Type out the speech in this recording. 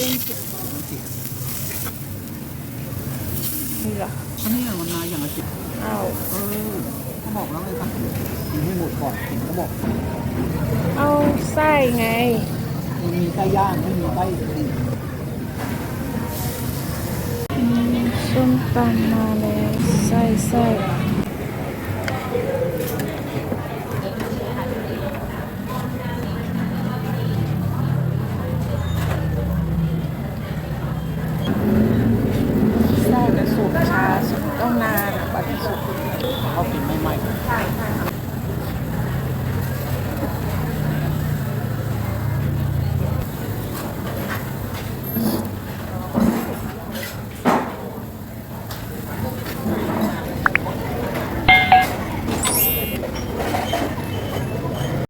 นี่เหรออันนี้มันมาอย่างละสิบเอาเออเขาบอกแล้วไงครับกินให้หมดก่อนถึงเขาบอกเอาไส้ไงมันมีไส้ย่างไม่มีไส้ดิบส้มตำมาแล้วไส้ไส้ สูตรชาสูตรต้องนานอะบัตรสูบเขาปิดใหม่ๆ